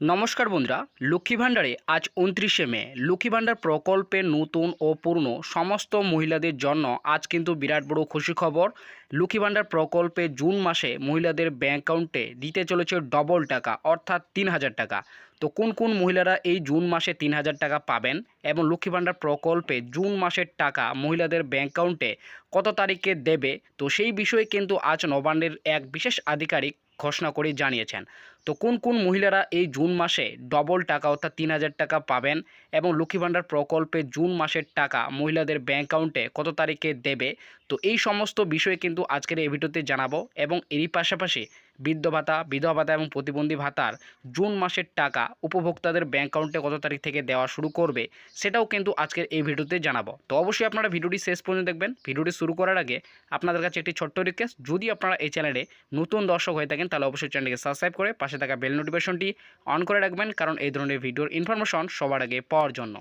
নমস্কার বন্ধুরা, লক্ষ্মী ভাণ্ডারে আজ উনত্রিশে মে। লক্ষ্মী ভাণ্ডার প্রকল্পের নতুন ও পুরনো সমস্ত মহিলাদের জন্য আজ কিন্তু বিরাট বড় খুশি খবর। লক্ষ্মী ভাণ্ডার প্রকল্পে জুন মাসে মহিলাদের ব্যাঙ্ক অ্যাকাউন্টে দিতে চলেছে ডবল টাকা, অর্থাৎ তিন হাজার টাকা। তো কোন কোন মহিলারা এই জুন মাসে তিন হাজার টাকা পাবেন এবং লক্ষ্মী ভাণ্ডার প্রকল্পে জুন মাসের টাকা মহিলাদের ব্যাঙ্ক অ্যাকাউন্টে কত তারিখে দেবে? তো সেই বিষয়ে কিন্তু আজ নবান্নের এক বিশেষ আধিকারিক ঘোষণা করে জানিয়েছেন। তো কোন কোন মহিলারা এই জুন মাসে ডবল টাকা অর্থাৎ তিন হাজার টাকা পাবেন এবং লক্ষ্মী ভাণ্ডার প্রকল্পে জুন মাসের টাকা মহিলাদের ব্যাঙ্ক অ্যাকাউন্টে কত তারিখে দেবে? তো এই সমস্ত বিষয়ে কিন্তু আজকের এই ভিডিওতে জানাব এবং এরই পাশাপাশি বৃদ্ধ ভাতা, বিধবা ভাতা এবং প্রতিবন্ধী ভাতার জুন মাসের টাকা উপভোক্তাদের ব্যাঙ্ক অ্যাকাউন্টে কত তারিখ থেকে দেওয়া শুরু করবে, সেটাও কিন্তু আজকের এই ভিডিওতে জানাব। তো অবশ্যই আপনারা ভিডিওটি শেষ পর্যন্ত দেখবেন। ভিডিওটি শুরু করার আগে আপনাদের কাছে একটি ছোট্ট রিকোয়েস্ট যদি আপনারা এই চ্যানেলে নতুন দর্শক হয়ে থাকেন, তাহলে অবশ্যই চ্যানেলকে সাবস্ক্রাইব করে পাশে থাকা বেল নোটিফিকেশনটি অন করে রাখবেন, কারণ এই ধরনের ভিডিওর ইনফরমেশন সবার আগে পাওয়ার জন্য।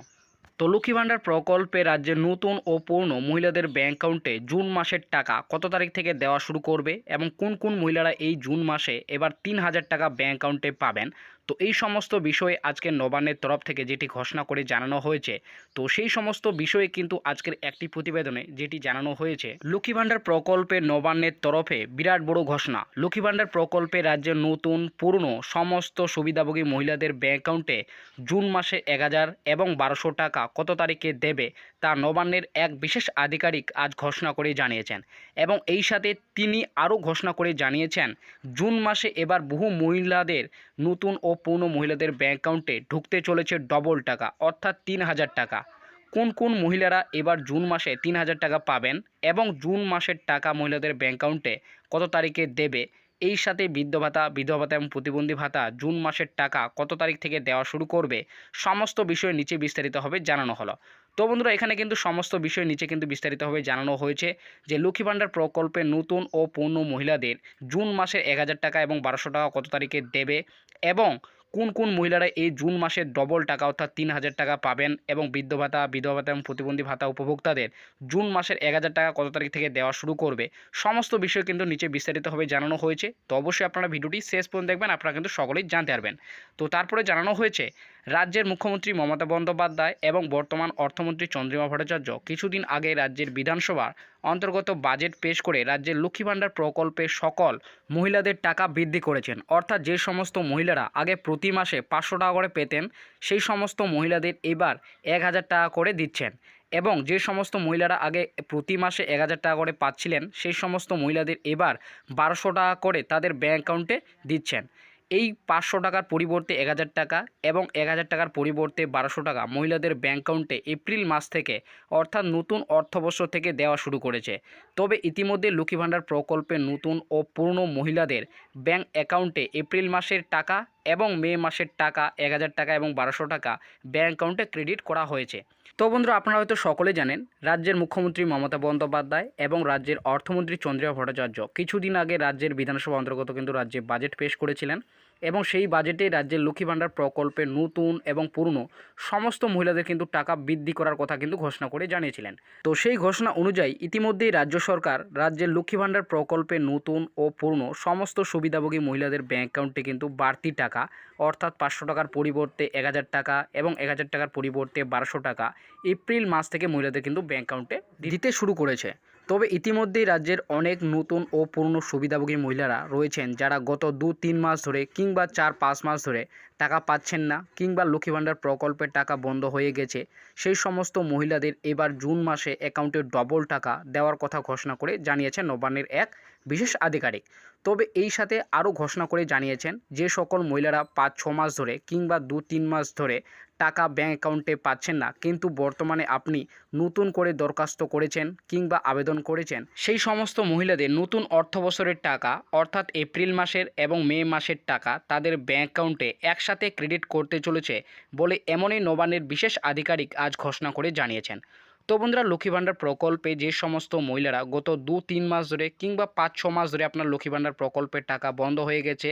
তো ভান্ডার প্রকল্পে রাজ্যের নতুন ও পূর্ণ মহিলাদের ব্যাঙ্ক অ্যাকাউন্টে জুন মাসের টাকা কত তারিখ থেকে দেওয়া শুরু করবে এবং কোন কোন মহিলারা এই জুন মাসে এবার তিন হাজার টাকা ব্যাঙ্ক অ্যাকাউন্টে পাবেন? তো এই সমস্ত বিষয়ে আজকে নবান্নের তরফ থেকে যেটি ঘোষণা করে জানানো হয়েছে, তো সেই সমস্ত বিষয়ে কিন্তু আজকের একটি প্রতিবেদনে যেটি জানানো হয়েছে, লক্ষ্মী ভাণ্ডার প্রকল্পে নবান্নের তরফে বিরাট বড় ঘোষণা। লক্ষ্মী ভাণ্ডার প্রকল্পে রাজ্যের নতুন, পুরনো সমস্ত সুবিধাভোগী মহিলাদের ব্যাঙ্ক অ্যাকাউন্টে জুন মাসে এক হাজার এবং বারোশো টাকা কত তারিখে দেবে, তা নবান্নের এক বিশেষ আধিকারিক আজ ঘোষণা করে জানিয়েছেন এবং এই সাথে তিনি আরও ঘোষণা করে জানিয়েছেন, জুন মাসে এবার বহু মহিলাদের নতুন ও পূর্ণ মহিলাদের ব্যাঙ্ক অ্যাকাউন্টে ঢুকতে চলেছে ডবল টাকা, অর্থাৎ তিন হাজার টাকা। কোন কোন মহিলারা এবার জুন মাসে তিন হাজার টাকা পাবেন এবং জুন মাসের টাকা মহিলাদের ব্যাঙ্ক অ্যাকাউন্টে কত তারিখে দেবে? এই সাথে বৃদ্ধ ভাতা, বিধবা ভাতা এবং প্রতিবন্ধী ভাতা জুন মাসের টাকা কত তারিখ থেকে দেওয়া শুরু করবে? সমস্ত বিষয় নিচে বিস্তারিতভাবে জানানো হলো। তো বন্ধুরা, এখানে কিন্তু সমস্ত বিষয় নিচে কিন্তু বিস্তারিতভাবে জানানো হয়েছে যে লক্ষ্মী ভাণ্ডার প্রকল্পে নতুন ও পূর্ণ মহিলাদের জুন মাসে এক হাজার টাকা এবং বারোশো টাকা কত তারিখে দেবে? এবং কোন কোন মহিলারা এই জুন মাসে ডবল টাকা অর্থাৎ তিন হাজার টাকা পাবেন এবং বৃদ্ধ ভাতা, বিধবা ভাতা এবং প্রতিবন্ধী ভাতা উপভোক্তাদের জুন মাসের এক হাজার টাকা কত তারিখ থেকে দেওয়া শুরু করবে? সমস্ত বিষয় কিন্তু নিচে বিস্তারিতভাবে জানানো হয়েছে। তো অবশ্যই আপনারা ভিডিওটি শেষ পর্যন্ত দেখবেন, আপনারা কিন্তু সকলেই জানতে পারবেন। তো তারপরে জানানো হয়েছে, রাজ্যের মুখ্যমন্ত্রী মমতা বন্দ্যোপাধ্যায় এবং বর্তমান অর্থমন্ত্রী চন্দ্রিমা ভট্টাচার্য কিছুদিন আগে রাজ্যের বিধানসভার অন্তর্গত বাজেট পেশ করে রাজ্যের লক্ষ্মী ভাণ্ডার প্রকল্পে সকল মহিলাদের টাকা বৃদ্ধি করেছেন। অর্থাৎ যে সমস্ত মহিলারা আগে প্রতি মাসে পাঁচশো টাকা করে পেতেন, সেই সমস্ত মহিলাদের এবার এক হাজার টাকা করে দিচ্ছেন। এবং যে সমস্ত মহিলারা আগে প্রতি মাসে এক হাজার টাকা করে পাচ্ছিলেন, সেই সমস্ত মহিলাদের এবার বারোশো টাকা করে তাদের ব্যাঙ্ক অ্যাকাউন্টে দিচ্ছেন। এই পাঁচশো টাকার পরিবর্তে এক হাজার টাকা এবং এক হাজার টাকার পরিবর্তে বারোশো টাকা মহিলাদের ব্যাঙ্ক অ্যাকাউন্টে এপ্রিল মাস থেকে অর্থাৎ নতুন অর্থবর্ষ থেকে দেওয়া শুরু করেছে। তবে ইতিমধ্যে লক্ষ্মী ভাণ্ডার প্রকল্পে নতুন ও পুরনো মহিলাদের ব্যাঙ্ক অ্যাকাউন্টে এপ্রিল মাসের টাকা এবং মে মাসের টাকা এক হাজার টাকা এবং বারোশো টাকা ব্যাঙ্ক অ্যাকাউন্টে ক্রেডিট করা হয়েছে। তো বন্ধুরা, আপনারা হয়তো সকলে জানেন, রাজ্যের মুখ্যমন্ত্রী মমতা বন্দ্যোপাধ্যায় এবং রাজ্যের অর্থমন্ত্রী চন্দ্রিমা ভট্টাচার্য। কিছুদিন আগে রাজ্যের বিধানসভা অন্তর্গত কিন্তু রাজ্যে বাজেট পেশ করেছিলেন। এবং সেই বাজেটে রাজ্যের লক্ষ্মী ভাণ্ডার প্রকল্পে নতুন এবং পুরনো সমস্ত মহিলাদের কিন্তু টাকা বৃদ্ধি করার কথা কিন্তু ঘোষণা করে জানিয়েছিলেন। তো সেই ঘোষণা অনুযায়ী ইতিমধ্যেই রাজ্য সরকার রাজ্যের লক্ষ্মী ভাণ্ডার প্রকল্পে নতুন ও পুরনো সমস্ত সুবিধাভোগী মহিলাদের ব্যাঙ্ক অ্যাকাউন্টে কিন্তু বাড়তি টাকা, অর্থাৎ পাঁচশো টাকার পরিবর্তে এক হাজার টাকা এবং এক হাজার টাকার পরিবর্তে বারোশো টাকা, এপ্রিল মাস থেকে মহিলাদের কিন্তু ব্যাঙ্ক অ্যাকাউন্টে দিতে শুরু করেছে। তবে ইতিমধ্যেই রাজ্যের অনেক নতুন ও পুরনো সুবিধাভোগী মহিলারা রয়েছেন যারা গত দু তিন মাস ধরে কিংবা চার পাঁচ মাস ধরে টাকা পাচ্ছেন না কিংবা লক্ষ্মী ভাণ্ডার প্রকল্পের টাকা বন্ধ হয়ে গেছে, সেই সমস্ত মহিলাদের এবার জুন মাসে অ্যাকাউন্টে ডবল টাকা দেওয়ার কথা ঘোষণা করে জানিয়েছেন নবান্নের এক বিশেষ আধিকারিক। তবে এই সাথে আরও ঘোষণা করে জানিয়েছেন যে সকল মহিলারা পাঁচ, ছ মাস ধরে কিংবা দু, তিন মাস ধরে টাকা ব্যাঙ্ক অ্যাকাউন্টে পাচ্ছেন না, কিন্তু বর্তমানে আপনি নতুন করে দরখাস্ত করেছেন কিংবা আবেদন করেছেন। সেই সমস্ত মহিলাদের নতুন অর্থ বছরের টাকা, অর্থাৎ এপ্রিল মাসের এবং মে মাসের টাকা তাদের ব্যাঙ্ক অ্যাকাউন্টে একসাথে ক্রেডিট করতে চলেছে বলে এমনই নবান্নের বিশেষ আধিকারিক আজ ঘোষণা করে জানিয়েছেন। তো বন্ধুরা, লক্ষ্মী ভাণ্ডার প্রকল্পে যে সমস্ত মহিলারা গত দু তিন মাস ধরে কিংবা পাঁচ ছ মাস ধরে আপনার লক্ষ্মী ভাণ্ডার প্রকল্পের টাকা বন্ধ হয়ে গেছে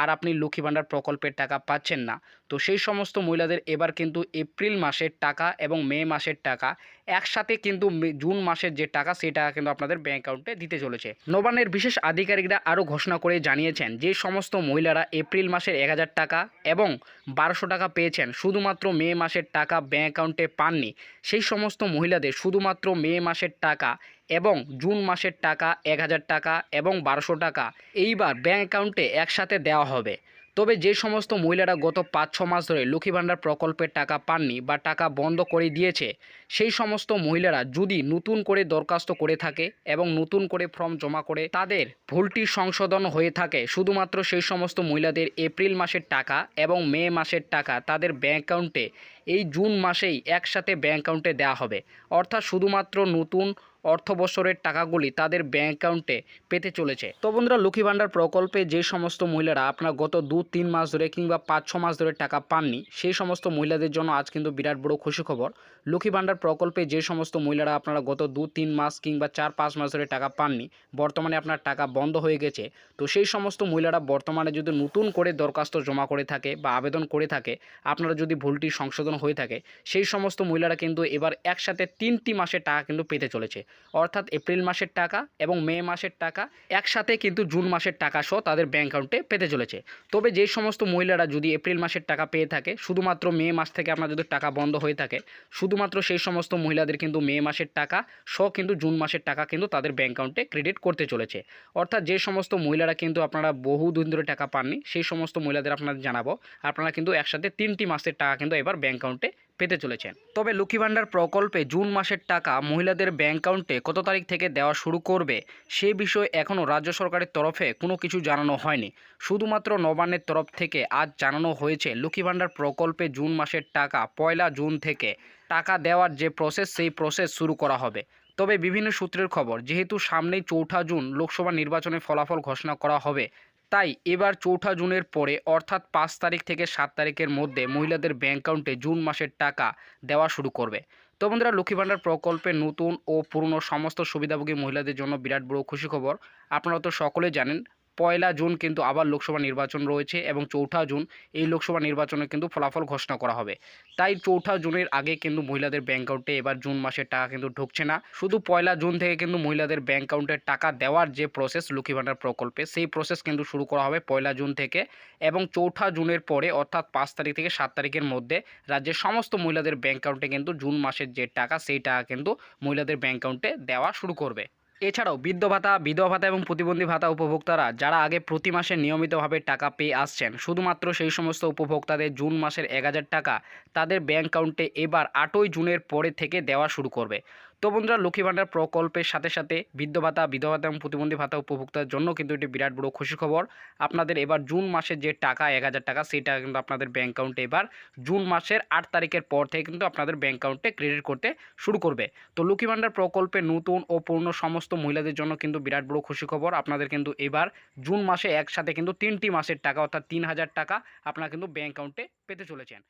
আর আপনি লক্ষ্মী ভাণ্ডার প্রকল্পের টাকা পাচ্ছেন না, তো সেই সমস্ত মহিলাদের এবার কিন্তু এপ্রিল মাসের টাকা এবং মে মাসের টাকা একসাথে কিন্তু জুন মাসের যে টাকা, সেই টাকা কিন্তু আপনাদের ব্যাঙ্ক অ্যাকাউন্টে দিতে চলেছে। নবান্নের বিশেষ আধিকারিকরা আরও ঘোষণা করে জানিয়েছেন যে, সমস্ত মহিলারা এপ্রিল মাসের এক হাজার টাকা এবং বারোশো টাকা পেয়েছেন। শুধুমাত্র মে মাসের টাকা ব্যাঙ্ক অ্যাকাউন্টে পাননি। সেই সমস্ত মহিলাদের শুধুমাত্র মে মাসের টাকা এবং জুন মাসের টাকা এক হাজার টাকা এবং বারোশো টাকা এইবার ব্যাঙ্ক অ্যাকাউন্টে একসাথে দেওয়া হবে। তবে যে সমস্ত মহিলারা গত পাঁচ ছ মাস ধরে লক্ষ্মী ভাণ্ডার প্রকল্পের টাকা পাননি বা টাকা বন্ধ করে দিয়েছে, সেই সমস্ত মহিলারা যদি নতুন করে দরখাস্ত করে থাকে এবং নতুন করে ফর্ম জমা করে, তাদের ভুলটি সংশোধন হয়ে থাকে। শুধুমাত্র সেই সমস্ত মহিলাদের এপ্রিল মাসের টাকা এবং মে মাসের টাকা তাদের ব্যাঙ্ক অ্যাকাউন্টে এই জুন মাসেই একসাথে ব্যাঙ্ক অ্যাকাউন্টে দেওয়া হবে। অর্থাৎ শুধুমাত্র নতুন অর্থ বছরের টাকাগুলি তাদের ব্যাঙ্ক অ্যাকাউন্টে পেতে চলেছে। তো বন্ধুরা, লক্ষ্মী ভাণ্ডার প্রকল্পে যে সমস্ত মহিলারা আপনার গত দু, তিন মাস ধরে কিংবা পাঁচ, ছ মাস ধরে টাকা পাননি, সেই সমস্ত মহিলাদের জন্য আজ কিন্তু বিরাট বড় খুশি খবর। লক্ষ্মী ভাণ্ডার প্রকল্পে যে সমস্ত মহিলারা আপনারা গত দু, তিন মাস কিংবা চার, পাঁচ মাস ধরে টাকা পাননি, বর্তমানে আপনার টাকা বন্ধ হয়ে গেছে, তো সেই সমস্ত মহিলারা বর্তমানে যদি নতুন করে দরখাস্ত জমা করে থাকে বা আবেদন করে থাকে, আপনারা যদি ভুলটি সংশোধন হয়ে থাকে, সেই সমস্ত মহিলারা কিন্তু এবার একসাথে তিনটি মাসের টাকা কিন্তু পেতে চলেছে। অর্থাৎ এপ্রিল মাসের টাকা এবং মে মাসের টাকা একসাথে কিন্তু জুন মাসের টাকা সহ তাদের ব্যাঙ্ক অ্যাকাউন্টে পেতে চলেছে। তবে যে সমস্ত মহিলারা যদি এপ্রিল মাসের টাকা পেয়ে থাকে, শুধুমাত্র মে মাস থেকে আপনার যদি টাকা বন্ধ হয়ে থাকে, শুধুমাত্র সেই সমস্ত মহিলাদের কিন্তু মে মাসের টাকা সহ কিন্তু জুন মাসের টাকা কিন্তু তাদের ব্যাঙ্ক অ্যাকাউন্টে ক্রেডিট করতে চলেছে। অর্থাৎ যে সমস্ত মহিলারা কিন্তু আপনারা বহু দিন ধরে টাকা পাননি, সেই সমস্ত মহিলাদের আপনাদের জানাব, আপনারা কিন্তু একসাথে তিনটি মাসের টাকা কিন্তু এবার ব্যাঙ্ক অ্যাকাউন্টে পেতে চলেছেন তবে লক্ষ্মী ভাণ্ডার প্রকল্পে জুন মাসের টাকা মহিলাদের ব্যাঙ্ক অ্যাকাউন্টে কত তারিখ থেকে দেওয়া শুরু করবে, সে বিষয়ে এখনও রাজ্য সরকারের তরফে কোনো কিছু জানানো হয়নি। শুধুমাত্র নবান্নের তরফ থেকে আজ জানানো হয়েছে, লক্ষ্মী ভাণ্ডার প্রকল্পে জুন মাসের টাকা, পয়লা জুন থেকে টাকা দেওয়ার যে প্রসেস সেই প্রসেস শুরু করা হবে। তবে বিভিন্ন সূত্রের খবর, যেহেতু সামনেই চৌঠা জুন লোকসভা নির্বাচনের ফলাফল ঘোষণা করা হবে তাই এবার চৌঠা জুনের পরে, অর্থাৎ পাঁচ তারিখ থেকে সাত তারিখের মধ্যে মহিলাদের ব্যাঙ্ক অ্যাকাউন্টে জুন মাসের টাকা দেওয়া শুরু করবে। তো বন্ধুরা, লক্ষ্মী ভাণ্ডার প্রকল্পে নতুন ও পুরনো সমস্ত সুবিধাভোগী মহিলাদের জন্য বিরাট বড় খুশি খবর আপনারা তো সকলে জানেন পয়লা জুন কিন্তু আবার লোকসভা নির্বাচন রয়েছে এবং চৌঠা জুন এই লোকসভা নির্বাচনে কিন্তু ফলাফল ঘোষণা করা হবে। তাই চৌঠা জুনের আগে কিন্তু মহিলাদের ব্যাঙ্ক অ্যাকাউন্টে এবার জুন মাসের টাকা কিন্তু ঢুকছে না। শুধু পয়লা জুন থেকে কিন্তু মহিলাদের ব্যাঙ্ক অ্যাকাউন্টে টাকা দেওয়ার যে প্রসেস লক্ষ্মী ভাণ্ডার প্রকল্পে, সেই প্রসেস কিন্তু শুরু করা হবে পয়লা জুন থেকে এবং চৌঠা জুনের পরে অর্থাৎ পাঁচ তারিখ থেকে সাত তারিখের মধ্যে রাজ্যের সমস্ত মহিলাদের ব্যাঙ্ক অ্যাকাউন্টে কিন্তু জুন মাসের যে টাকা, সেই টাকা কিন্তু মহিলাদের ব্যাঙ্ক অ্যাকাউন্টে দেওয়া শুরু করবে। এছাড়াও বৃদ্ধ ভাতা, বিধবা ভাতা এবং প্রতিবন্ধী ভাতা উপভোক্তারা যারা আগে প্রতি মাসে নিয়মিতভাবে টাকা পেয়ে আসছেন, শুধুমাত্র সেই সমস্ত উপভোক্তাদের জুন মাসের এক হাজার টাকা তাদের ব্যাঙ্ক অ্যাকাউন্টে এবার আটই জুনের পরে থেকে দেওয়া শুরু করবে। তো বন্ধুরা লক্ষ্মী ভাণ্ডার প্রকল্পের সাথে সাথে বৃদ্ধ ভাতা, বিধবা ভাতা এবং প্রতিবন্ধী ভাতা উপভোক্তার জন্য কিন্তু এটি বিরাট বড় খুশি খবর। আপনাদের এবার জুন মাসের যে টাকা, এক হাজার টাকা সেই টাকা কিন্তু আপনাদের ব্যাঙ্ক অ্যাকাউন্টে এবার জুন মাসের আট তারিখের পর থেকে কিন্তু আপনাদের ব্যাঙ্ক অ্যাকাউন্টে ক্রেডিট করতে শুরু করবে। তো লক্ষ্মী ভাণ্ডার প্রকল্পে নতুন ও পূর্ণ সমস্ত মহিলাদের জন্য কিন্তু বিরাট বড় খুশি খবর। আপনাদের কিন্তু এবার জুন মাসে একসাথে কিন্তু তিনটি মাসের টাকা, অর্থাৎ তিন হাজার টাকা আপনারা কিন্তু ব্যাঙ্ক অ্যাকাউন্টে পেতে চলেছেন।